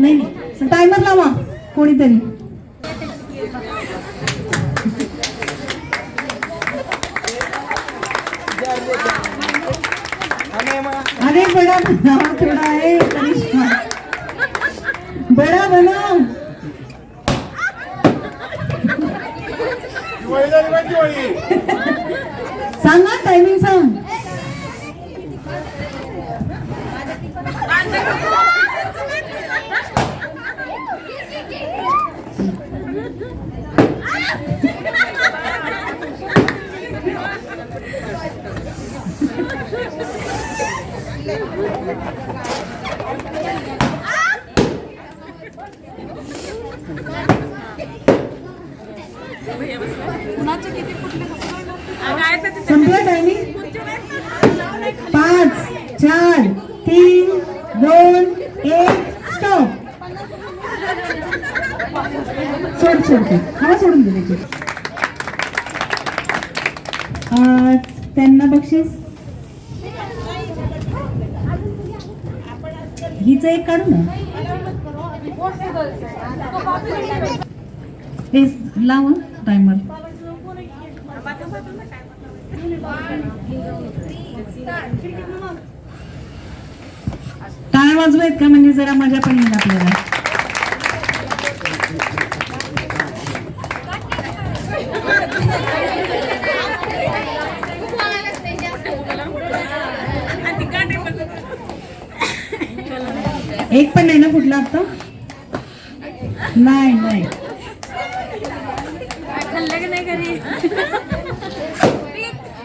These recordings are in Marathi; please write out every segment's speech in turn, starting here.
नाही टायमर लावा कोणीतरी. अरे बडा बनाओ थोड़ा है करिश्मा बडा बनाओ सांगा टायमिंग सांग संपलं टायमिंग पाच चार तीन दोन एक स्टॉप सोड सोड ते. सोडून दे त्यांना बक्षीस. हिचं एक काढू ना. हे लाव टायमर टाळ वाजवायत का म्हणजे जरा मजा पण येईल आपल्याला? एक पण नाही ना कुठला आता? नाही नाही.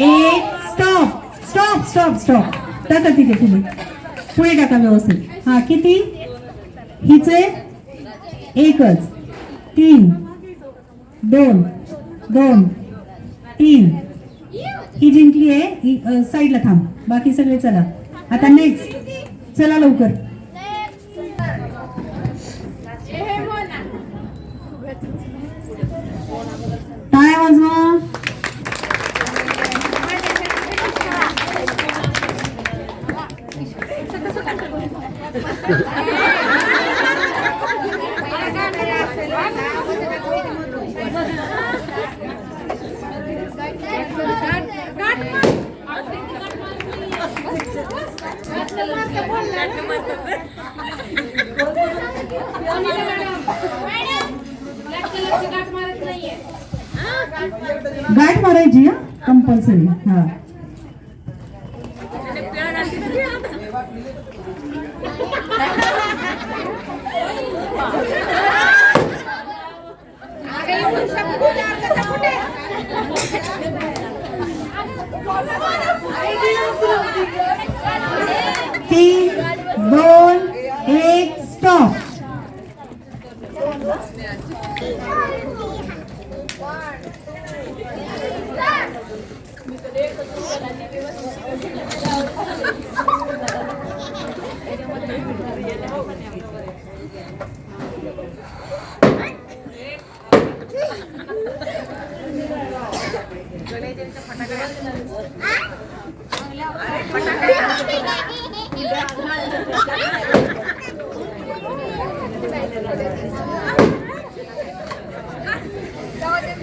एक स्टॉप स्टॉप स्टॉप स्टॉप टाका तिथे तुम्ही. पुढे टाका व्यवस्थित. हा किती? हिचे? एकच. तीन. दोन. दोन. तीन. ही जिंकली आहे. ही साईडला थांब. बाकी सगळे चला. आता नेक्स्ट चला लवकर. टाळ्या वाजवा. गाठ मारायची हा? कंपल्सरी हा. तीन दोन फटाकडे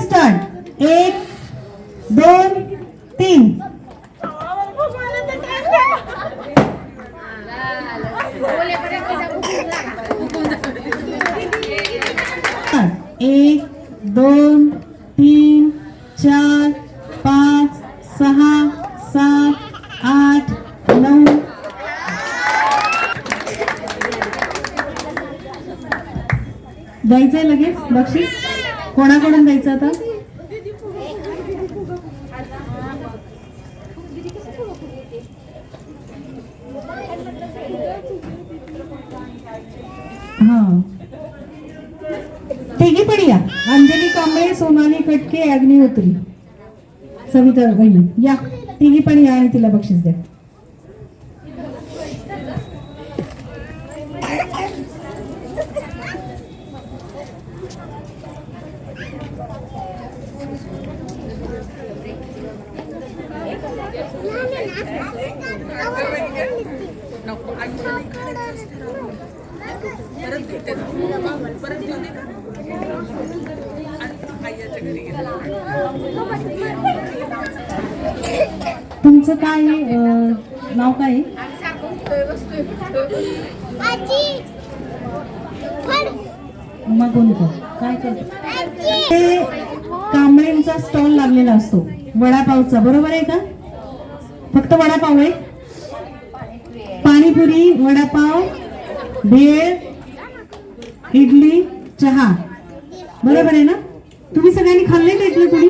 स्टार्ट एक दोन तीन एक दोन तीन चार पाच सहा बक्षीस? कोणाकडून द्यायचं आता? हा. तिघी पण या. अंजली कांबळे सोनाली कटके अग्निहोत्री. सविता बहिणी या. तिघी पण या आणि तिला बक्षीस द्या. तुमचं काय नाव काय? मग कोणतं? काय करतो? ते कांबळेंचा स्टॉल लागलेला असतो. वडापावचा बरोबर आहे का? फक्त वडापाव आहे पाणीपुरी वडापाव भेळ इडली चहा. बरोबर आहे ना? तुम्ही सगळ्यांनी खाल्ले का इडली पुरी?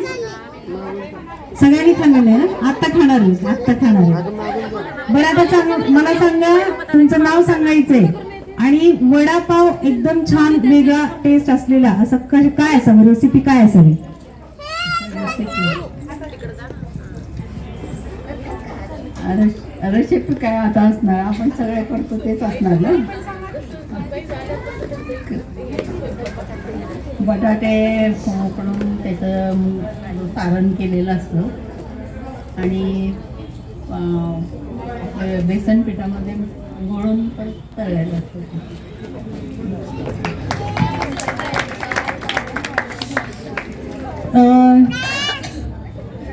सगळ्यांनी खाल्लेलं आहे ना? आत्ता खाणार आहे आत्ता खाणार आहे बरं आता सांग मला सांगा तुमचं नाव सांगायचंय. आणि वडापाव एकदम छान वेगळा टेस्ट असलेला असं काय असावं? रेसिपी काय असावी? रेसिपी काय आता असणार? आपण सगळे करतो तेच असणार ना? बटाटे उकडून त्याचं सारण केलेलं असतं. आणि बेसन पिठामध्ये गोळून पण तळायला असतं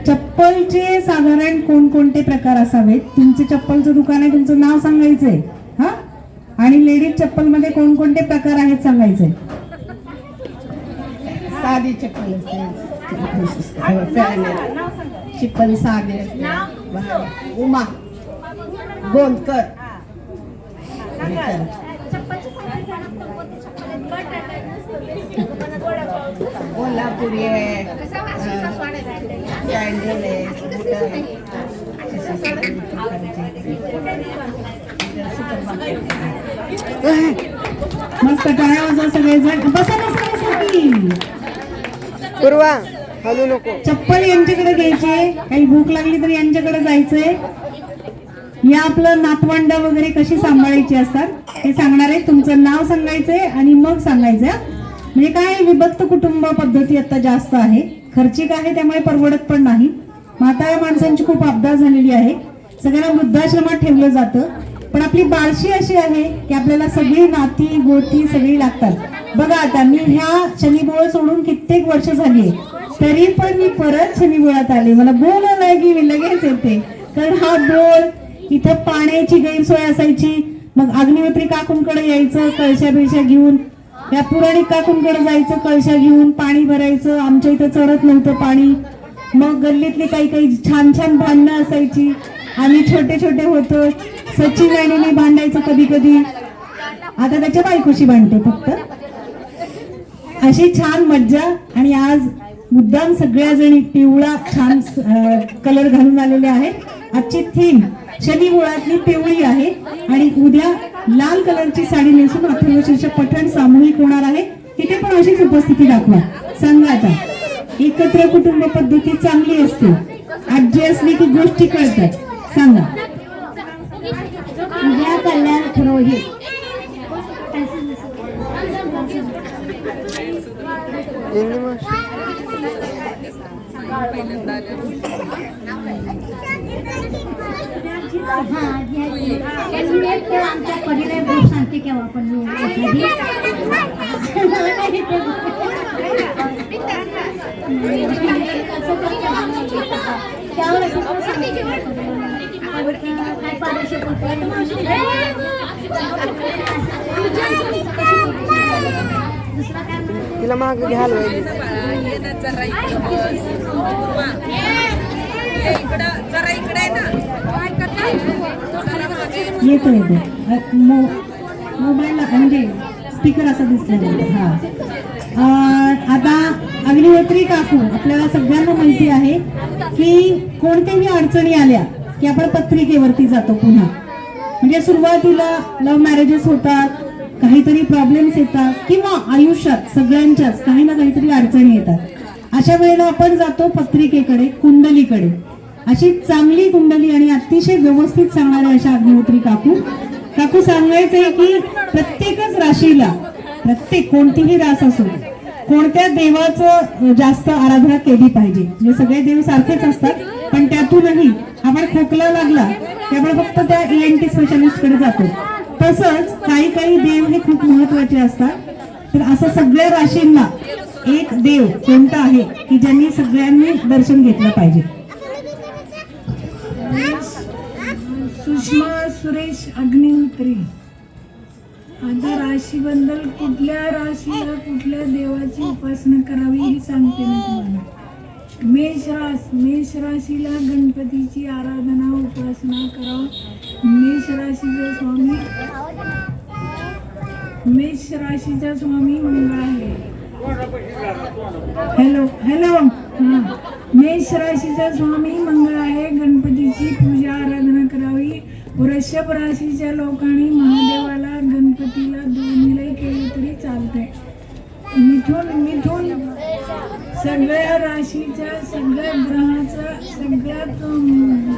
चप्पलचे साधारण कोणकोणते प्रकार असावेत? तुमचे चप्पलचं दुकान आहे तुमचं नाव सांगायचंय. हा? आणि लेडीज चप्पलमध्ये कोणकोणते प्रकार आहेत सांगायचंय? साधी चप्पल असते. चिप्पल साधे असते. उमा. गोंदकर कोल्हापुरी आहे सँडल आहे. मस्त टाळ्या वाजवा सगळेजण बसा. पूर्वा हलू नको चप्पल यांच्याकडे घ्यायचे काही भूक लागली तर यांच्याकडे जायचंय या आपलं नातवंड वगैरे कशी सांभाळायची असतात हे सांगणार आहे तुमचं नाव सांगायचंय आणि मग सांगायचं. म्हणजे काय विभक्त कुटुंब पद्धती आता जास्त आहे. खर्चिक आहे त्यामुळे परवडत पण नाही. म्हाताऱ्या माणसांची खूप अपघात झालेली आहे. सगळ्यांना वृद्धाश्रमात ठेवलं जातं. पण आपली बाळशी अशी आहे की आपल्याला सगळी नाती गोती सगळी लागतात. बघा आता मी ह्या शनिबोळ सोडून कित्येक वर्ष झाली तरी पण मी परत शनिबोळात आले. मला बोल आलाय की मी लगेच येते. कारण हा बोल इथं पाण्याची गैरसोय असायची. मग अग्निहोत्री काकूंकडे यायचं कळशा बिळशा घेऊन. या पुराणिक काकूंकडे जायचं कळशा घेऊन पाणी भरायचं आमच्या इथं चढत नव्हतं पाणी. मग गल्लीतली काही काही छान छान भांडणं असायची. आम्ही छोटे छोटे होतो. सचिन आणि भांडायचं कधी कधी. आता त्याच्या बायकोशी भांडते फक्त. अशी छान मज्जा आणि आज मुद्दाम सगळ्या जणी पिवळा छान कलर घालून आलेले आहेत. आजची थीम शनी मुळातली पिवळी आहे आणि उद्या लाल कलरची साडी नेसून अथर्वशीर्ष पठण सामूहिक होणार आहे. तिथे पण अशीच उपस्थिती दाखवा. सांगा आता. एकत्र कुटुंब पद्धती चांगली असते. आजी असली की गोष्टी कळतात. सांगा. उद्या कल्याण पुरोहित. मग आमच्या पडीला ग्रुप सांगते केव्हा पण त्यावर असं पण सांगते काय पाण्याशी येतो येतो. मो मोबाईल म्हणजे स्पीकर असा दिसला हा. आता अग्निहोत्री काकू आपल्याला सगळ्यांना माहिती आहे की कोणत्याही अडचणी आल्या की आपण पत्रिकेवरती जातो पुन्हा. म्हणजे सुरुवातीला लव्ह मॅरेजेस होतात काहीतरी प्रॉब्लेम्स येतात किंवा आयुष्यात सगळ्यांच्याच काही ना काहीतरी अडचणी येतात. अशा वेळेला आपण जातो पत्रिकेकडे कुंडलीकडे. अशी चांगली कुंडली आणि अतिशय व्यवस्थित सांगणारे अशा अग्निहोत्री काकू. काकू सांगायचंय की प्रत्येकच राशीला प्रत्येक कोणतीही रास असो कोणत्या देवाचं जास्त आराधना केली पाहिजे. म्हणजे सगळे देव सारखेच असतात पण त्यातूनही आपण खोकला लागला की आपण फक्त त्या ई एन टी स्पेशालिस्टकडे जातो. तसंच काही काही देव हे खूप महत्त्वाचे असतात. तर असं सगळ्या राशींना एक देव कोणता आहे की ज्यांनी सगळ्यांनी दर्शन घेतलं पाहिजे. सुषमा सुरेश अग्निहोत्री. आता राशीबद्दल कुठल्या राशीला कुठल्या देवाची उपासना करावी हे सांगते मी तुम्हाला. मेष रास मेष राशीला गणपतीची आराधना उपासना करावं. मेष राशीचा स्वामी मेष राशीचा स्वामी मंगळ आहे हॅलो हॅलो हां. मेष राशीचा स्वामी मंगळ आहे. गणपतीची पूजा आराधना करावी. वृषभ राशीच्या लोकांनी महादेवाला गणपतीला दोन्हीलाही केले तरी चालते मिथून मिथून. सगळ्या राशीच्या सगळ्या ग्रहाचा सगळ्यात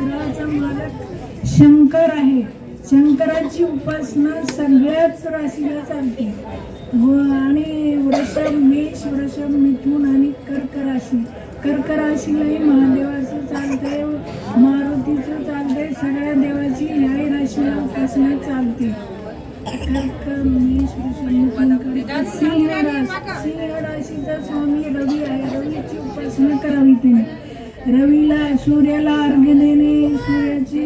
ग्रहाचा मालक शंकर आहे. शंकराची उपासना सगळ्याच राशीला चालते. व आणि वृषभ मेष वृषभ मिथून आणि कर्क राशी. कर्क राशीलाही महादेवाचं चालतंय मारुतीचं चालतंय सगळ्या देवाची ह्याही राशीला उपासना चालते. कर्क मेष वृषभ मिथुन कर्क सिंह राशी सिंह राशीचा स्वामी रवी आहे. रवीची उपासना करावी तिने. रवीला सूर्याला अर्घ्य देणे सूर्याची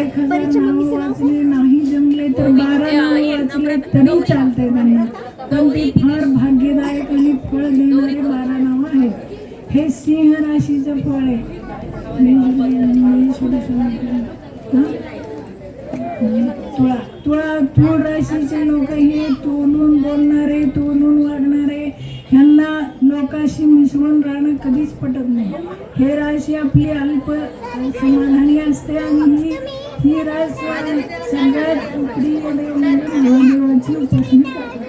एक हजार नाव वाचले नाही जमले तर बारा नाव वाचले तरी चालते त्यांना. पण ते फार भाग्यदायक आणि फळ देणारे बारा हे सिंह राशीचं फळ आहे. तुळा तुळा तुळ राशीचे लोक हे तोलून बोलणारे तोलून वागणारे ह्यांना लोकांशी मिसळून राहणं कधीच पटत नाही. हे राशी आपली अल्प समाधानी असते आणि ही रास सगळ्यात प्रिय देवाची उपासना करते.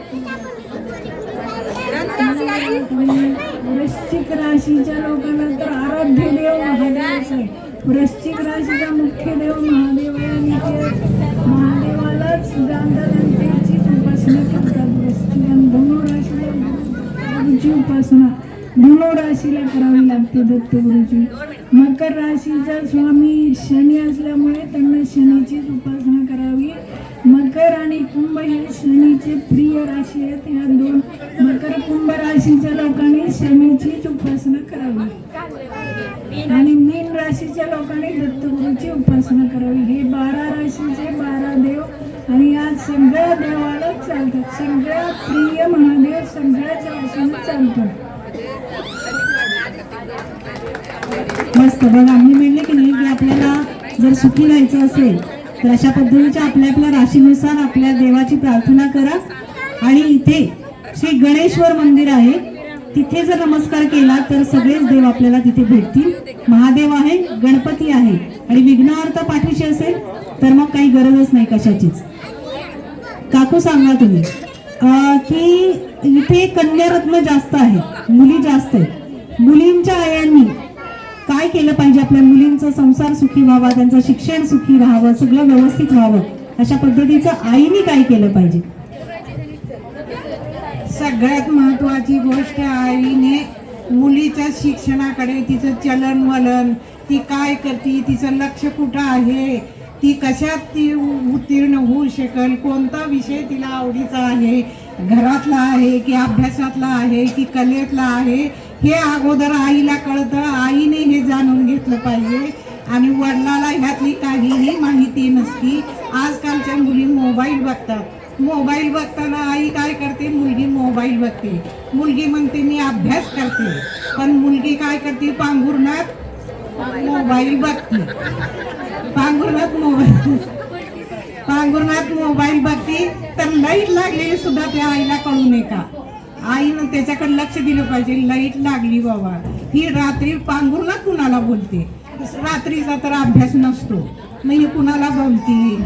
वृश्चिक राशीच्या लोकांना तर आराध्य देव महादेवच आहे. वृश्चिक राशीचा मुख्य देव महादेव आहे आणि ते महादेवालाच जाणतात उपासना करतात. वृश्चिक आणि धनु राशीला गुरुची उपासना. धनु राशीला करावी लागते दत्तगुरुची मकर राशीचा स्वामी शनी असल्यामुळे त्यांना शनीचीच उपासना करावी. मकर आणि कुंभ हे शनीचे प्रिय राशी आहेत. ह्या दोन मकर कुंभ राशीच्या लोकांनी शनीचीच उपासना करावी. आणि मीन राशीच्या लोकांनी दत्तगुरूची उपासना करावी. हे बारा राशीचे बारा देव आणि या सगळ्या देवाला चालतात. सगळ्या प्रिय महादेव सगळ्याच राशीने चालतात. मस्त बघा मी म्हणले की नाही की आपल्याला जर सुखी व्हायचं असेल तर अशा पद्धतीच्या आपल्या आपल्या राशीनुसार आपल्या देवाची प्रार्थना करा. आणि इथे श्री गणेश्वर मंदिर आहे. तिथे जर नमस्कार केला तर सगळेच देव आपल्याला तिथे भेटतील. महादेव आहे गणपती आहे आणि विघ्नार्थ पाठीशी असेल तर मग काही गरजच नाही कशाचीच. काकू सांगा तुम्ही. अं, की इथे कन्यारत्न जास्त आहे मुली जास्त आहेत. मुलींच्या आयांनी काय केलं पाहिजे आपल्या मुलींचा संसार सुखी व्हावा त्यांचं शिक्षण सुखी राहावं सगळं व्यवस्थित व्हावं अशा पद्धतीचं आईने काय केलं पाहिजे? सगळ्यात महत्वाची गोष्ट आईने मुलीच्या शिक्षणाकडे तिचं चलन वलन ती काय करते तिचं लक्ष कुठं आहे ती कशात ती उत्तीर्ण होऊ शकेल कोणता विषय तिला आवडीचा आहे घरातला आहे की अभ्यासातला आहे की कलेतला आहे हे अगोदर आईला कळतं आईने हे जाणून घेतलं पाहिजे. आणि वडिलाला ह्यातली काहीही माहिती नसती. आजकालच्या मुली मोबाईल बघतात. मोबाईल बघताना आई काय करते? मुलगी मोबाईल बघते. मुलगी म्हणते मी अभ्यास करते. पण मुलगी काय करते? पांघुरणात मोबाईल बघते. पांघुरणात मोबाईल पांघुरणात मोबाईल बघते. तर लाइट लागलेली सुद्धा त्या आईला कळू नये का? आईनं त्याच्याकडे लक्ष दिलं पाहिजे. लाइट लागली बाबा. ही रात्री पांघरूनच कुणाला बोलते? रात्रीचा तर अभ्यास नसतो. मग ही कुणाला बोलती?